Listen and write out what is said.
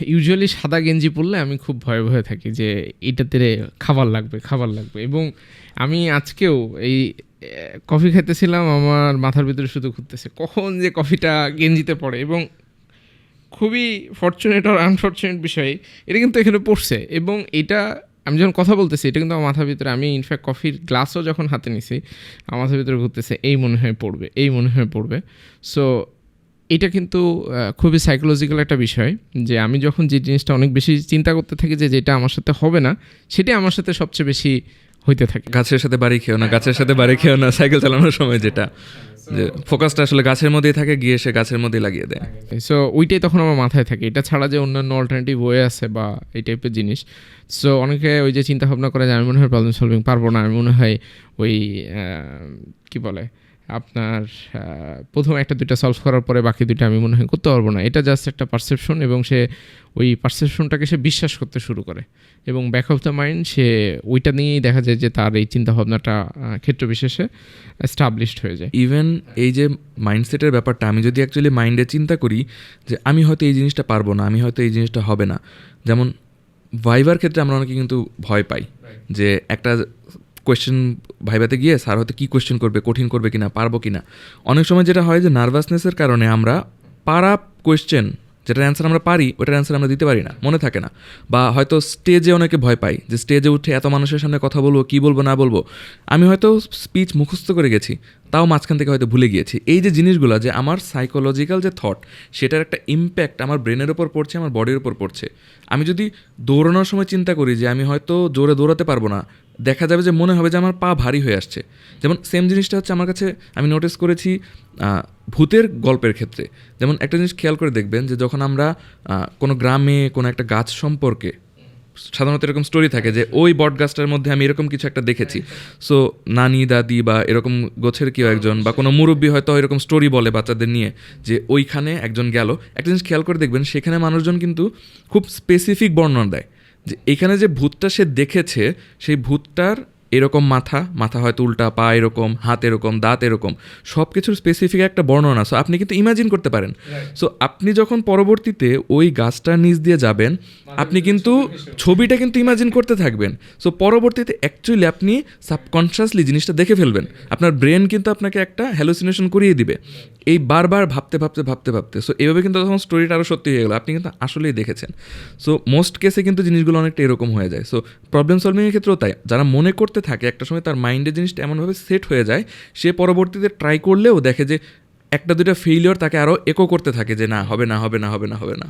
Usually সাদা গেঞ্জি পরলে আমি খুব ভয়ে ভয়ে থাকি যে এটাতে খাবার লাগবে খাবার লাগবে। এবং আমি আজকেও এই কফি খেতেছিলাম আমার মাথার ভিতরে শুধু ঘুরতেছে। কখন যে কফিটা গেঞ্জিতে পড়ে এবং খুবই ফর্চুনেট আর আনফর্চুনেট বিষয়, এটা কিন্তু এখানে পড়ছে। এবং এটা, আমি যখন কথা বলতেছি, এটা কিন্তু আমার মাথার ভিতরে, আমি ইনফ্যাক্ট কফির গ্লাসও যখন হাতে নিছি, আমার মাথার ভিতরে ঘুরতেছে, এই মনে হয় পড়বে, এই মনে হয় পড়বে। সো এটা কিন্তু খুবই সাইকোলজিক্যাল একটা বিষয় যে আমি যখন যে জিনিসটা অনেক বেশি চিন্তা করতে থাকি যে যেটা আমার সাথে হবে না সেটাই আমার সাথে সবচেয়ে বেশি হইতে থাকে। গাছের সাথে বাড়ি খেও না গাছের সাথে বাড়ি খেও না সাইকেল চালানোর সময় যেটা। যে ফোকাসটা আসলে গাছের মধ্যেই থাকে গিয়ে সে গাছের মধ্যেই লাগিয়ে দেয়। সো ওইটাই তখন আমার মাথায় থাকে। এটা ছাড়া যে অন্যান্য অল্টারনেটিভ ওয়ে আছে বা এই টাইপের জিনিস। সো অনেকে ওই যে চিন্তা ভাবনা করে যে আমি মনে হয় প্রবলেম সলভিং পারব না আমি মনে হয় ওই কি বলে আপনার প্রথম একটা দুইটা সলভ করার পরে বাকি দুইটা আমি মনে হয় করতে পারব না। এটা জাস্ট একটা পারসেপশন এবং সে ওই পারসেপশনটাকে সে বিশ্বাস করতে শুরু করে এবং ব্যাক অফ দ্য মাইন্ড সে ওইটা নিয়েই দেখা যায় যে তার এই চিন্তাভাবনাটা আহ, ক্ষেত্র বিশেষে এস্টাবলিশড হয়ে যায়। ইভেন এই যে মাইন্ডসেটের ব্যাপারটা আমি যদি অ্যাকচুয়ালি মাইন্ডে চিন্তা করি যে আমি হয়তো এই জিনিসটা পারব না আমি হয়তো এই জিনিসটা হবে না। যেমন ভাইবার ক্ষেত্রে আমরা অনেকে কিন্তু ভয় পাই যে একটা কোয়েশ্চেন ভাইবাতে গিয়ে স্যার হয়তো কী কোয়েশ্চেন করবে, কঠিন করবে কিনা, পারব কিনা। অনেক সময় যেটা হয় যে নার্ভাসনেসের কারণে আমরা পারা কোয়েশ্চেন যেটার অ্যান্সার আমরা পারি, ওটার অ্যান্সার আমরা দিতে পারি না, মনে থাকে না। বা হয়তো স্টেজে অনেকে ভয় পাই যে স্টেজে উঠে এত মানুষের সামনে কথা বলব, কী বলব, না বলব। আমি হয়তো স্পিচ মুখস্থ করে গেছি, তাও মাঝখান থেকে হয়তো ভুলে গিয়েছি। এই যে জিনিসগুলো যে আমার সাইকোলজিক্যাল যে থট সেটার একটা ইম্প্যাক্ট আমার ব্রেনের ওপর পড়ছে, আমার বডির ওপর পড়ছে। আমি যদি দৌড়ানোর সময় চিন্তা করি যে আমি হয়তো জোরে দৌড়াতে পারব না দেখা যাবে যে মনে হবে যে আমার পা ভারী হয়ে আসছে। যেমন সেম জিনিসটা হচ্ছে আমার কাছে আমি নোটিস করেছি ভূতের গল্পের ক্ষেত্রে। যেমন একটা জিনিস খেয়াল করে দেখবেন যে যখন আমরা কোনো গ্রামে কোনো একটা গাছ সম্পর্কে, সাধারণত এরকম স্টোরি থাকে যে ওই বট গাছটার মধ্যে আমি এরকম কিছু একটা দেখেছি। সো নানি, দাদি বা এরকম গোছের কেউ একজন বা কোনো মুরব্বী হয়তো এরকম স্টোরি বলে বাচ্চাদের নিয়ে যে ওইখানে একজন গেল। একটা জিনিস খেয়াল করে দেখবেন সেখানে মানুষজন কিন্তু খুব স্পেসিফিক বর্ণনা দেয়। যে এখানে যে ভূতটা সে দেখেছে সেই ভূতটার এরকম মাথা মাথা হয়তো উল্টা পা এরকম হাত এরকম দাঁত এরকম সব কিছুর স্পেসিফিক একটা বর্ণনা। সো আপনি কিন্তু ইমাজিন করতে পারেন। সো আপনি যখন পরবর্তীতে ওই গাছটার নিচ দিয়ে যাবেন আপনি কিন্তু ছবিটা কিন্তু ইমাজিন করতে থাকবেন। সো পরবর্তীতে অ্যাকচুয়ালি আপনি সাবকনশিয়াসলি জিনিসটা দেখে ফেলবেন। আপনার ব্রেন কিন্তু আপনাকে একটা হ্যালোসিনেশন করিয়ে দিবে। এই বারবার ভাবতে ভাবতে ভাবতে ভাবতে। সো এভাবে কিন্তু তখন স্টোরিটা আরও সত্যি হয়ে গেলো। আপনি কিন্তু আসলেই দেখেছেন। সো মোস্ট কেসে কিন্তু জিনিসগুলো অনেকটা এরকম হয়ে যায়। সো প্রবলেম সলভিংয়ের ক্ষেত্রেও তাই। যারা মনে করতে থাকে, একটা সময় তার মাইন্ডে জিনিসটা এমনভাবে সেট হয়ে যায়, সে পরবর্তীতে ট্রাই করলেও দেখে যে একটা দুটা ফেইলিওর তাকে আরও একো করতে থাকে যে না, হবে না হবে না হবে না হবে না।